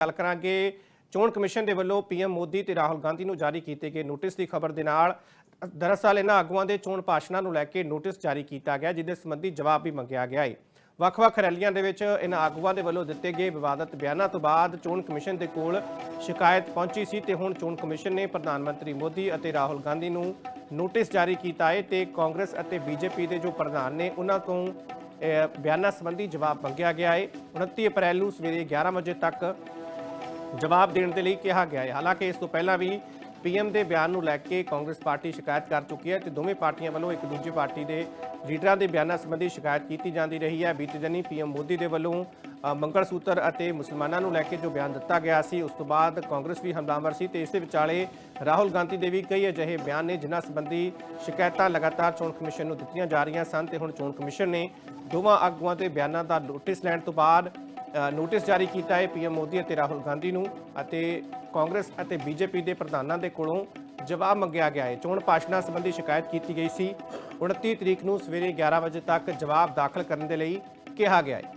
ਗੱਲ ਕਰਾਂਗੇ। ਚੋਣ ਕਮਿਸ਼ਨ ਦੇ ਵੱਲੋਂ ਪੀਐਮ ਮੋਦੀ ਤੇ ਰਾਹੁਲ ਗਾਂਧੀ ਨੂੰ ਜਾਰੀ ਕੀਤੇ ਗਏ ਨੋਟਿਸ ਦੀ ਖਬਰ ਦੇ ਨਾਲ, ਦਰਅਸਲ ਇਹਨਾਂ ਆਗੂਆਂ ਦੇ ਚੋਣ ਭਾਸ਼ਣਾਂ ਨੂੰ ਲੈ ਕੇ ਨੋਟਿਸ ਜਾਰੀ ਕੀਤਾ ਗਿਆ, ਜਿਹਦੇ ਸੰਬੰਧੀ ਜਵਾਬ ਵੀ ਮੰਗਿਆ ਗਿਆ ਹੈ ਵੱਖ-ਵੱਖ ਰੈਲੀਆਂ ਦੇ ਵਿੱਚ ਇਹਨਾਂ ਆਗੂਆਂ ਦੇ ਵੱਲੋਂ ਦਿੱਤੇ ਗਏ ਵਿਵਾਦਤ ਬਿਆਨਾਂ ਤੋਂ ਬਾਅਦ ਚੋਣ ਕਮਿਸ਼ਨ ਦੇ ਕੋਲ ਸ਼ਿਕਾਇਤ ਪਹੁੰਚੀ ਸੀ ਤੇ ਹੁਣ ਚੋਣ ਕਮਿਸ਼ਨ ਨੇ ਪ੍ਰਧਾਨ ਮੰਤਰੀ ਮੋਦੀ ਅਤੇ ਰਾਹੁਲ ਗਾਂਧੀ ਨੂੰ ਨੋਟਿਸ ਜਾਰੀ ਕੀਤਾ ਹੈ ਤੇ ਕਾਂਗਰਸ ਅਤੇ ਬੀਜੇਪੀ ਦੇ ਜੋ ਪ੍ਰਧਾਨ ਨੇ ਉਹਨਾਂ ਤੋਂ ਬਿਆਨਾਂ ਸੰਬੰਧੀ ਜਵਾਬ ਮੰਗਿਆ ਗਿਆ ਹੈ 29 ਅਪ੍ਰੈਲ ਨੂੰ ਸਵੇਰੇ 11 ਵਜੇ ਤੱਕ ਜਵਾਬ ਦੇਣ ਦੇ ਲਈ ਕਿਹਾ ਗਿਆ ਹੈ। ਹਾਲਾਂਕਿ ਇਸ ਤੋਂ ਪਹਿਲਾਂ ਵੀ ਪੀਐਮ ਦੇ ਬਿਆਨ ਨੂੰ ਲੈ ਕੇ ਕਾਂਗਰਸ ਪਾਰਟੀ ਸ਼ਿਕਾਇਤ ਕਰ ਚੁੱਕੀ ਹੈ ਤੇ ਦੋਵੇਂ ਪਾਰਟੀਆਂ ਵੱਲੋਂ ਇੱਕ ਦੂਜੇ ਪਾਰਟੀ ਦੇ ਲੀਡਰਾਂ ਦੇ ਬਿਆਨਾਂ ਸੰਬੰਧੀ ਸ਼ਿਕਾਇਤ ਕੀਤੀ ਜਾਂਦੀ ਰਹੀ ਹੈ। ਬੀਤੇ ਦਿਨੀ ਪੀਐਮ ਮੋਦੀ ਦੇ ਵੱਲੋਂ ਅ, ਮੰਗਲ ਸੂਤਰ ਅਤੇ ਮੁਸਲਮਾਨਾਂ ਨੂੰ ਲੈ ਕੇ ਜੋ ਬਿਆਨ ਦਿੱਤਾ ਗਿਆ ਸੀ ਉਸ ਤੋਂ ਬਾਅਦ ਕਾਂਗਰਸ ਵੀ ਹਮਲਾਵਰ ਸੀ ਤੇ ਇਸੇ ਵਿਚਾਲੇ ਰਾਹੁਲ ਗਾਂਧੀ ਦੇ ਵੀ ਕਈ ਅਜਿਹੇ ਬਿਆਨ ਨੇ ਜਿਨ੍ਹਾਂ ਸੰਬੰਧੀ ਸ਼ਿਕਾਇਤਾਂ ਲਗਾਤਾਰ ਚੋਣ ਕਮਿਸ਼ਨ ਨੂੰ ਦਿੱਤੀਆਂ ਜਾ ਰਹੀਆਂ ਸਨ ਤੇ ਹੁਣ ਚੋਣ ਕਮਿਸ਼ਨ ਨੇ ਦੋਵਾਂ ਆਗੂਆਂ ਦੇ ਬਿਆਨਾਂ ਦਾ ਨੋਟਿਸ ਲੈਣ ਤੋਂ ਬਾਅਦ ਨੋਟਿਸ ਜਾਰੀ ਕੀਤਾ ਹੈ ਪੀਐਮ ਮੋਦੀ ਅਤੇ ਰਾਹੁਲ ਗਾਂਧੀ ਨੂੰ ਅਤੇ ਕਾਂਗਰਸ ਅਤੇ ਬੀਜੇਪੀ ਦੇ ਪ੍ਰਧਾਨਾਂ ਦੇ ਕੋਲੋਂ ਜਵਾਬ ਮੰਗਿਆ ਗਿਆ ਹੈ। ਚੋਣ ਭਾਸ਼ਣਾਂ ਸੰਬੰਧੀ ਸ਼ਿਕਾਇਤ ਕੀਤੀ ਗਈ ਸੀ। 29 ਤਰੀਕ ਨੂੰ ਸਵੇਰੇ 11 ਵਜੇ ਤੱਕ ਜਵਾਬ ਦਾਖਲ ਕਰਨ ਦੇ ਲਈ ਕਿਹਾ ਗਿਆ ਹੈ।